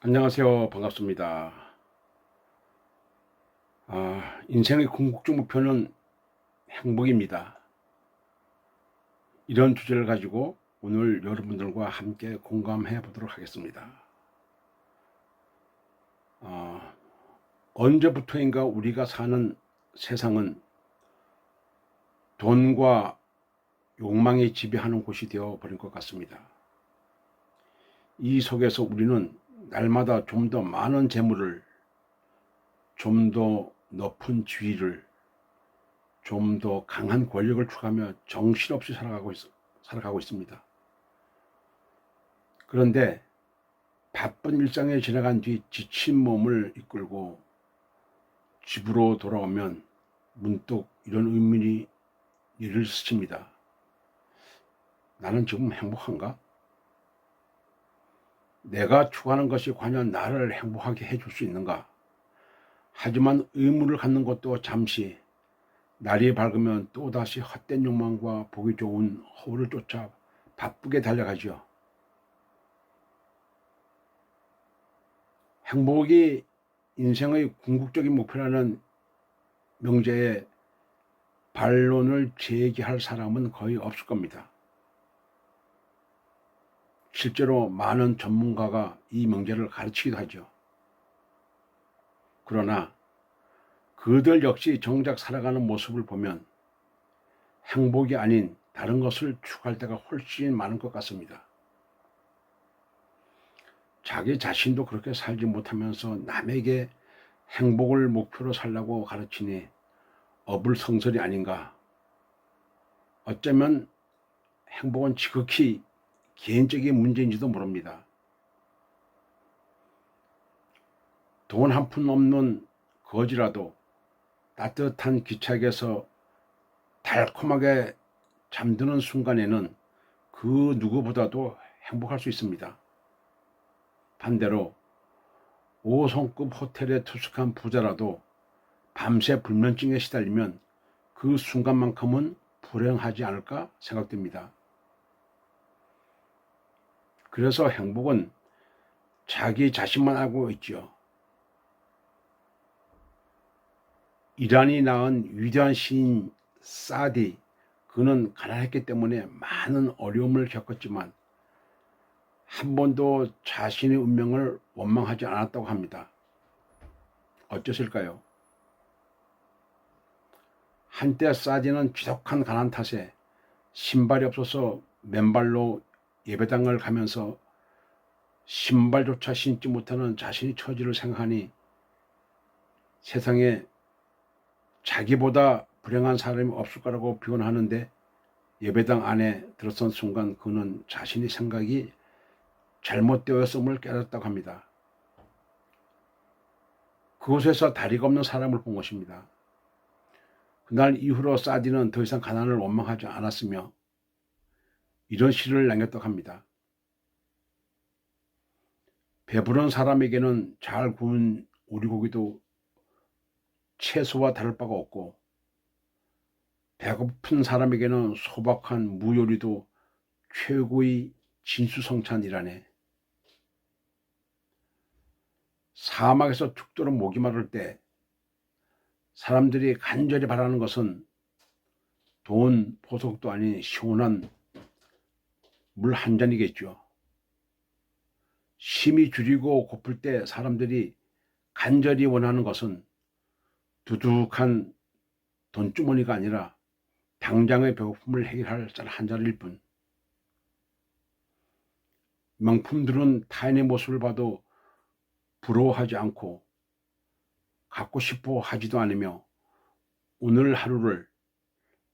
안녕하세요. 반갑습니다. 아, 인생의 궁극적 목표는 행복입니다. 이런 주제를 가지고 오늘 여러분들과 함께 공감해 보도록 하겠습니다. 아, 언제부터인가 우리가 사는 세상은 돈과 욕망이 지배하는 곳이 되어 버린 것 같습니다. 이 속에서 우리는 날마다 좀 더 많은 재물을, 좀 더 높은 지위를, 좀 더 강한 권력을 추구하며 정신없이 살아가고, 있, 살아가고 있습니다. 그런데 바쁜 일상에 지나간 뒤 지친 몸을 이끌고 집으로 돌아오면 문득 이런 의문이 이를 스칩니다. 나는 지금 행복한가? 내가 추구하는 것이 과연 나를 행복하게 해줄 수 있는가? 하지만 의무를 갖는 것도 잠시 날이 밝으면 또다시 헛된 욕망과 보기 좋은 허울을 쫓아 바쁘게 달려가죠. 행복이 인생의 궁극적인 목표라는 명제에 반론을 제기할 사람은 거의 없을 겁니다. 실제로 많은 전문가가 이 명제를 가르치기도 하죠. 그러나 그들 역시 정작 살아가는 모습을 보면 행복이 아닌 다른 것을 추구할 때가 훨씬 많은 것 같습니다. 자기 자신도 그렇게 살지 못하면서 남에게 행복을 목표로 살라고 가르치니 어불성설이 아닌가. 어쩌면 행복은 지극히 개인적인 문제인지도 모릅니다. 돈 한 푼 없는 거지라도 따뜻한 기차에서 달콤하게 잠드는 순간에는 그 누구보다도 행복할 수 있습니다. 반대로 5성급 호텔에 투숙한 부자라도 밤새 불면증에 시달리면 그 순간만큼은 불행하지 않을까 생각됩니다. 그래서 행복은 자기 자신만 알고 있죠. 이란이 낳은 위대한 시인 사디, 그는 가난했기 때문에 많은 어려움을 겪었지만 한 번도 자신의 운명을 원망하지 않았다고 합니다. 어쩌실까요? 한때 사디는 지독한 가난 탓에 신발이 없어서 맨발로 예배당을 가면서 신발조차 신지 못하는 자신의 처지를 생각하니 세상에 자기보다 불행한 사람이 없을 거라고 비원하는데 예배당 안에 들어선 순간 그는 자신의 생각이 잘못되었음을 깨닫다고 합니다. 그곳에서 다리가 없는 사람을 본 것입니다. 그날 이후로 사디는 더 이상 가난을 원망하지 않았으며 이런 시를 남겼다고 합니다. 배부른 사람에게는 잘 구운 오리고기도 채소와 다를 바가 없고 배고픈 사람에게는 소박한 무요리도 최고의 진수성찬이라네. 사막에서 죽도록 목이 마를 때 사람들이 간절히 바라는 것은 돈, 보석도 아닌 시원한 물 한 잔이겠죠. 심이 줄이고 고플 때 사람들이 간절히 원하는 것은 두둑한 돈주머니가 아니라 당장의 배고픔을 해결할 쌀한 자리일 뿐. 명품들은 타인의 모습을 봐도 부러워하지 않고 갖고 싶어 하지도 않으며 오늘 하루를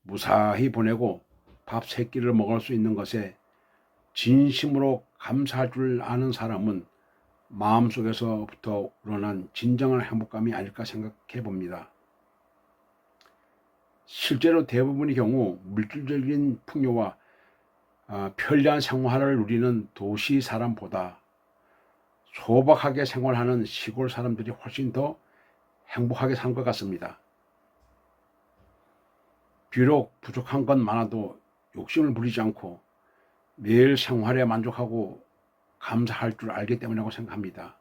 무사히 보내고 밥 세 끼를 먹을 수 있는 것에 진심으로 감사할 줄 아는 사람은 마음속에서부터 우러난 진정한 행복감이 아닐까 생각해 봅니다. 실제로 대부분의 경우 물질적인 풍요와 아, 편리한 생활을 누리는 도시 사람보다 소박하게 생활하는 시골 사람들이 훨씬 더 행복하게 산 것 같습니다. 비록 부족한 건 많아도 욕심을 부리지 않고 매일 생활에 만족하고 감사할 줄 알기 때문이라고 생각합니다.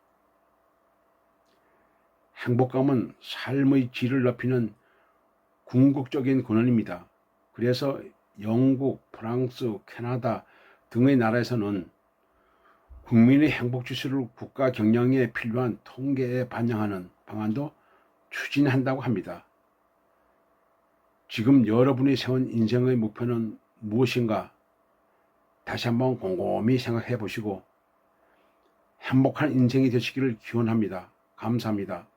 행복감은 삶의 질을 높이는 궁극적인 근원입니다. 그래서 영국, 프랑스, 캐나다 등의 나라에서는 국민의 행복 지수를 국가 경영에 필요한 통계에 반영하는 방안도 추진한다고 합니다. 지금 여러분이 세운 인생의 목표는 무엇인가? 다시 한번 곰곰이 생각해 보시고 행복한 인생이 되시기를 기원합니다. 감사합니다.